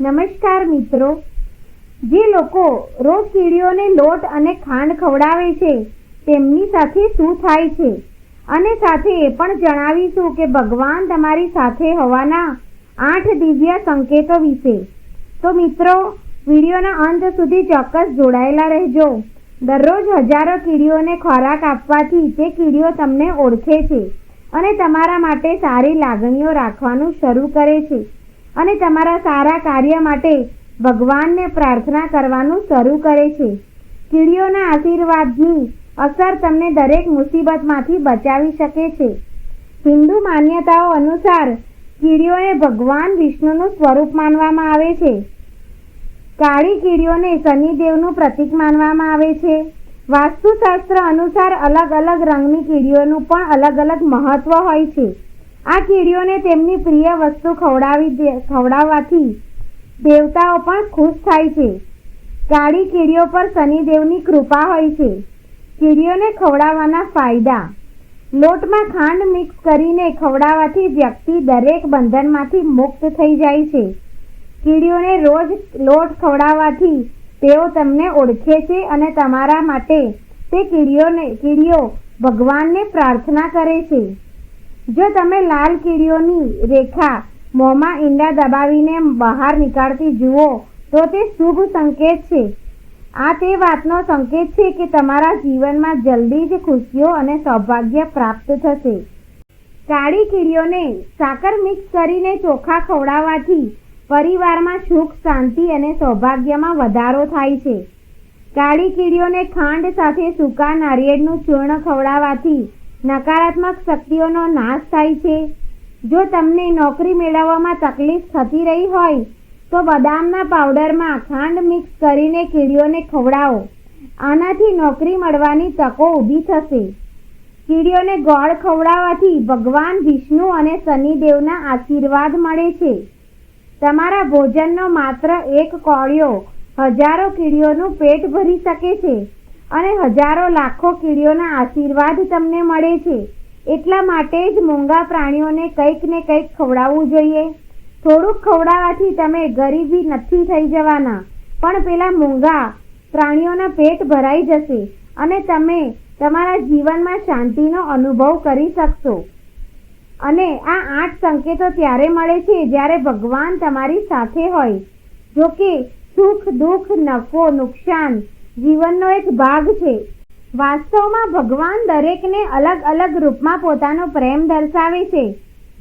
નમસ્કાર મિત્રો. જે લોકો રોજ કીડીઓને લોટ અને ખાંડ ખવડાવે છે, તેમની સાથે શું થાય છે? અને સાથે એ પણ જણાવીશું કે ભગવાન તમારી સાથે હોવાના આઠ દિવ્ય સંકેતો વિશે. તો મિત્રો, વિડીયોના અંત સુધી ચોક્કસ જોડાયેલા રહેજો. દરરોજ હજારો કીડીઓને ખોરાક આપવાથી તે કીડીઓ તમને ઓળખે છે અને તમારા માટે સારી લાગણીઓ રાખવાનું શરૂ કરે છે. અને તમારા સારા કાર્ય માટે ભગવાનને પ્રાર્થના કરવાનું શરૂ કરે છે. કીડીઓના આશીર્વાદની અસર તમને દરેક મુસીબતમાંથી બચાવી શકે છે. હિન્દુ માન્યતાઓ અનુસાર કીડીઓને ભગવાન વિષ્ણુનું સ્વરૂપ માનવામાં આવે છે. કાળી કીડીઓને શનિદેવનું પ્રતીક માનવામાં આવે છે. વાસ્તુશાસ્ત્ર અનુસાર અલગ અલગ રંગની કીડીઓનું પણ અલગ અલગ મહત્વ હોય છે. આ કીડીઓને તેમની પ્રિય વસ્તુ ખવડાવી ખવડાવવાથી દેવતાઓ પણ ખુશ થાય છે. કાળી કીડીઓ પર શનિદેવની કૃપા હોય છે. કીડીઓને ખવડાવવાના ફાયદા. લોટમાં ખાંડ મિક્સ કરીને ખવડાવવાથી વ્યક્તિ દરેક બંધનમાંથી મુક્ત થઈ જાય છે. કીડીઓને રોજ લોટ ખવડાવવાથી તેઓ તમને ઓળખે છે અને તમારા માટે તે કીડીઓને, કીડીઓ ભગવાનને પ્રાર્થના કરે છે. જો તમે લાલ કીડીઓની રેખા મોંમાં ઈંડા દબાવીને બહાર નીકાળતી જુઓ, તો તે શુભ સંકેત છે. આ તે વાતનો સંકેત છે કે તમારા જીવનમાં જલ્દી જ ખુશીઓ અને સૌભાગ્ય પ્રાપ્ત થશે. કાળી કીડીઓને સાકર મિક્સ કરીને ચોખા ખવડાવવાથી પરિવારમાં સુખ, શાંતિ અને સૌભાગ્યમાં વધારો થાય છે. કાળી કીડીઓને ખાંડ સાથે સૂકા નારિયેળનું ચૂર્ણ ખવડાવવાથી નકારાત્મક શક્તિઓનો નાશ થાય છે. જો તમને નોકરી મેળવવામાં તકલીફ થતી રહી હોય, તો બદામના પાવડરમાં ખાંડ મિક્સ કરીને કીડીઓને ખવડાવો. આનાથી નોકરી મળવાની તકો ઊભી થશે. કીડીઓને ગોળ ખવડાવવાથી ભગવાન વિષ્ણુ અને શનિદેવના આશીર્વાદ મળે છે. તમારા ભોજનનો માત્ર એક કોળિયો હજારો કીડીઓનું પેટ ભરી શકે છે. અને હજારો લાખો કીડીઓના આશીર્વાદ તમને મળે છે. એટલા માટે જ મૂંગા પ્રાણીઓને કંઈક ને કંઈક ખવડાવવું જોઈએ. થોડુંક ખવડાવવાથી તમે ગરીબી નથી થઈ જવાના. પણ પેલા મૂંગા પ્રાણીઓના પેટ ભરાઈ જશે અને તમે તમારા જીવનમાં શાંતિનો અનુભવ કરી શકશો. અને આ આઠ સંકેતો ત્યારે મળે છે જ્યારે ભગવાન તમારી સાથે હોય. જો કે સુખ, દુઃખ, નફો, નુકસાન જીવનનો એક ભાગ છે. વાસ્તવમાં ભગવાન દરેકને અલગ અલગ રૂપમાં પોતાનો પ્રેમ દર્શાવે છે.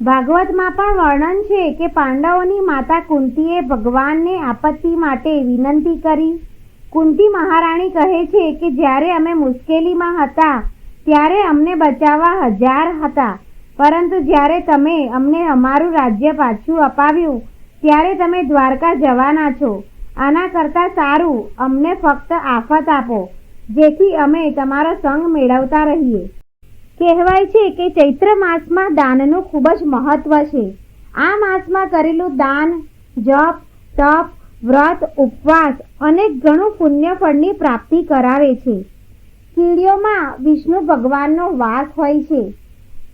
ભાગવતમાં પણ વર્ણન છે કે પાંડવોની માતા કુંતીએ ભગવાનને આપત્તિ માટે વિનંતી કરી. કુંતી મહારાણી કહે છે કે જ્યારે અમે મુશ્કેલીમાં હતા, ત્યારે અમને બચાવવા હજાર હતા. પરંતુ જ્યારે તમે અમને અમારું રાજ્ય પાછું અપાવ્યું, ત્યારે તમે દ્વારકા જવાના છો. આના કરતાં સારું, અમને ફક્ત આફત આપો, જેથી અમે તમારો સંગ મેળવતા રહીએ. કહેવાય છે કે ચૈત્ર માસમાં દાનનું ખૂબ જ મહત્વ છે. આ માસમાં કરેલું દાન, જપ, તપ, વ્રત, ઉપવાસ અનેક ઘણું પુણ્ય ફળની પ્રાપ્તિ કરાવે છે. કીડીઓમાં વિષ્ણુ ભગવાનનો વાસ હોય છે.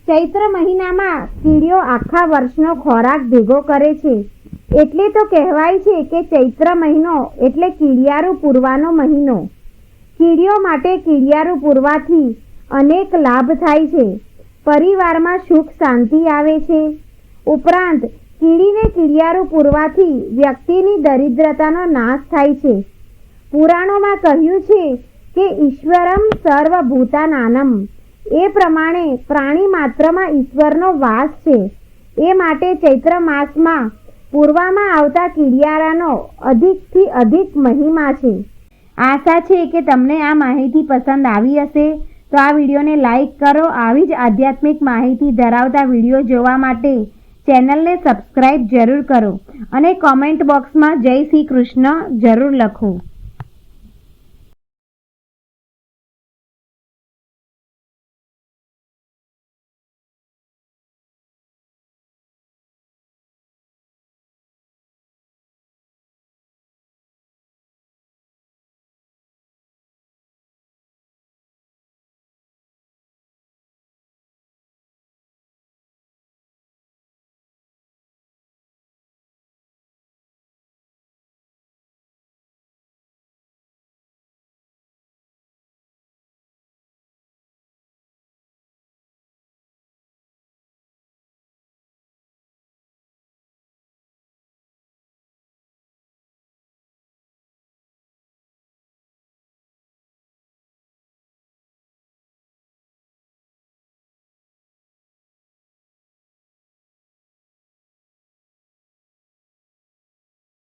ચૈત્ર મહિનામાં કીડીઓ આખા વર્ષનો ખોરાક ભેગો કરે છે. એટલે તો કહેવાય છે કે ચૈત્ર મહિનો એટલે કીડિયારું પૂરવાનો મહિનો. કીડીઓ માટે કીડિયારું પૂરવાથી અનેક લાભ થાય છે. પરિવારમાં સુખ શાંતિ આવે છે. ઉપરાંત કીડીને કીડિયારું પૂરવાથી વ્યક્તિની દરિદ્રતાનો નાશ થાય છે. પુરાણોમાં કહ્યું છે કે ઈશ્વરમ સર્વભૂતાનાનમ. એ પ્રમાણે પ્રાણી માત્રમાં ઈશ્વરનો વાસ છે. એ માટે ચૈત્ર માસમાં પૂરવામાં આવતા કીડિયારાનો અધિકથી અધિક મહિમા છે. આશા છે કે તમને આ માહિતી પસંદ આવી હશે. તો આ વિડીયોને લાઈક કરો. આવી જ આધ્યાત્મિક માહિતી ધરાવતા વીડિયો જોવા માટે ચેનલને સબસ્ક્રાઈબ જરૂર કરો અને કોમેન્ટ બોક્સમાં જય શ્રી કૃષ્ણ જરૂર લખો.